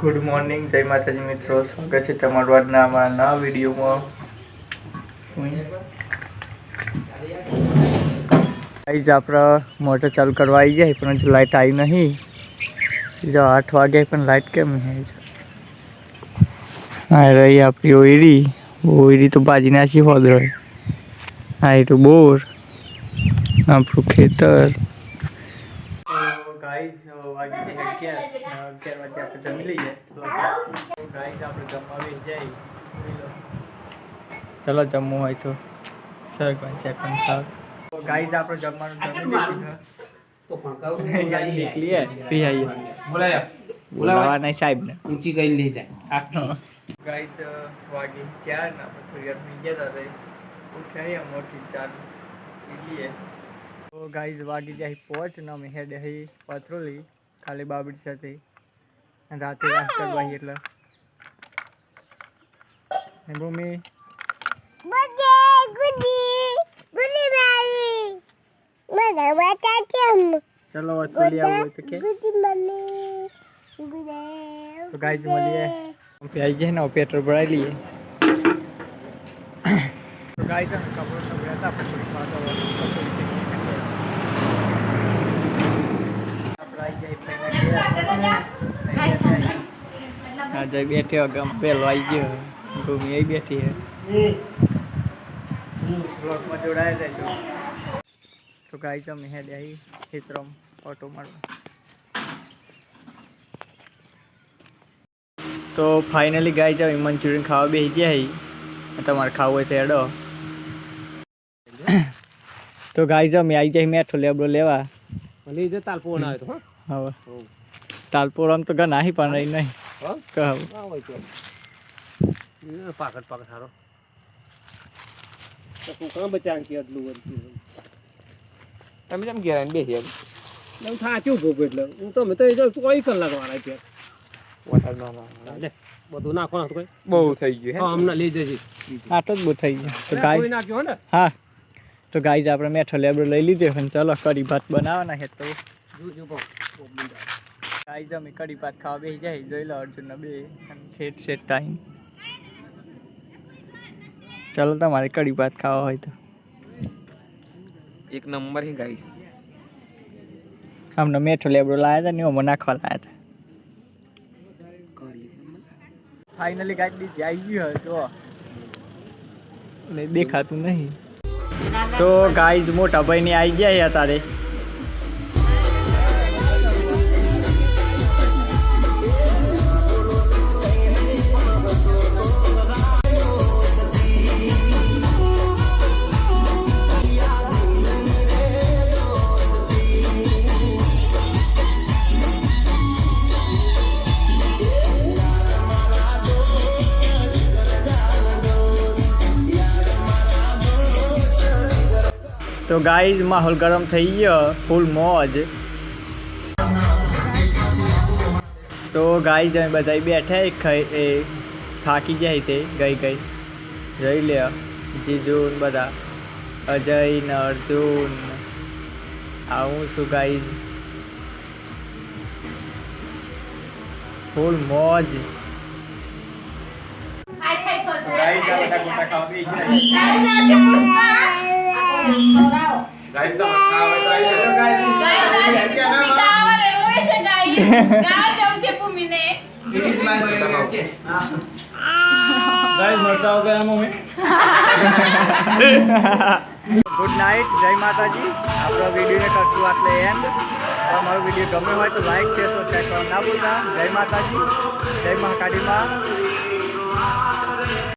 Good morning જય માતાજી મિત્રો. સ્વાગત છે તમારું આજના અમારા નવા વિડીયોમાં. ગાઈઝ આપણે મોટર ચાલુ કરવા આવી જાય પણ હજુ લાઇટ આવી નહીં. જો આઠ વાગે પણ લાઇટ કેમ નહીં આવી? હા રહી આપણી ઓયરી. ઓયરી તો બાજી નાખી હોદ રહી હા એટલું બોર. આપણું ખેતર. ગાઈઝ વાગી ગયા અગિયાર વાગે આપણે જમી લઈએ. ચલો આપણે જમવા બેસી જાય. ચલો જમવું હોય તો સરગવા સેકન્ડ સાવ ગાઈઝ આપણે જમવાનું જમી લીધું. તો પણ કહું ગાઈ નીકળીએ પી આવીએ બોલાય બોલાવા. નહીં સાહેબ ને. ઊંચી કઈ લઈ જાય. આખી. ગાઈઝ વાગી ચાર ને આપણે થોડી વાર મી ગયા હતા ઉઠાઈ મોટી ચાર લીધીએ તો ગાઈઝ વાગી જાય પહોંચ ને અમે હેડે હઈ પથરોલી ખાલી બાબડી સાથે. रात्री रास्त्यात बघितलं हे भूमी चलो चली आऊ इथे तो गाइस मलिए हम पे आई जे ना पेट्रोल भरा लिए तो गाइस हम कपड़ों से गया था अपन थोड़ी बात और आप आई जाए पहले આજે બેઠે ગમ પેલો આવી ગયો ભૂમિ આવી બેઠી હે બ્લોકમાં જોડાયેલ રહેજો. તો ગાઈસ અમે હેડ આવી ખેતરમ ઓટો મારવા તો ફાઇનલી ગાઈ જાવ મંચુરિયન ખાવા બેસી ગયા હી. તમારે ખાવું હોય તો એડો તો ગાઈ જાવ મેં આવી જાય મેઠો લેબડો લેવા. લઈ જતા ફોન આવે તો હા. હવે. તાલપોર આમ તો ઘણા નાહી પણ રહી નહીં. હા? કહું. પાકટ પાકટ સારો. તો તું કાં બચાવ કે આટલું બધું. તમે કેમ ઘેર આવીને બેસી હું થાચ્યું ભોગ એટલે. હું તમે તો કોઈ કલાક વાળા લે, બધું નાખો નાખો કોઈ. બહુ થઈ ગયું હા. હમણાં લઈ જજે. આટલો જ બહુ થઈ ગયું. તો ગાય નાખ્યો ને હા. તો ગાય આપણે મેઠો લેબડો લઈ લીધો અને ચલો કરી ભાત બનાવવાના હે તો. જોજો ગાય અમે કઢી ભાત ખાવા બેસી જાય. જોઈ લો અર્જુન બે ઠેઠ છે ટાઈમ. ચલો તમારે કઢી ભાત ખાવા હોય તો. એક નંબર હે ગાઈસ હમણાં મેઠો લેબડો લાયા હતા ને એમાં નાખવા લાયા હતા ફાઇનલી ગાડી આવી ગયું જો એટલે દેખાતું નહીં. તો ગાઈઝ મોટા ભાઈને આવી ગયા છે અત્યારે. તો ગાઈઝ માહોલ ગરમ થઈ ગયો. ફૂલ મોજ. તો ગાઈઝ અમે બધા બેઠા એ ખાઈ એ થાકી જાય તે ગઈ ગઈ. જોઈ લે જીજુ બધા. અજય ને અર્જુન. આવું છું ગાઈઝ ફૂલ મોજ. ગાઈઝ આ ગાઈસ તો ખાવા તો આવી ગાઈસ મરતા હો ગયા મમ્મી ગુડ નાઇટ જય માતાજી આપણો વિડીયોને કરશું આટલે એન્ડ તમારો વીડિયો ગમે હોય તો લાઈક શેર સબસ્ક્રાઈબ કરવા ના ભૂલતા. જય માતાજી, જય મહાકાળી માં.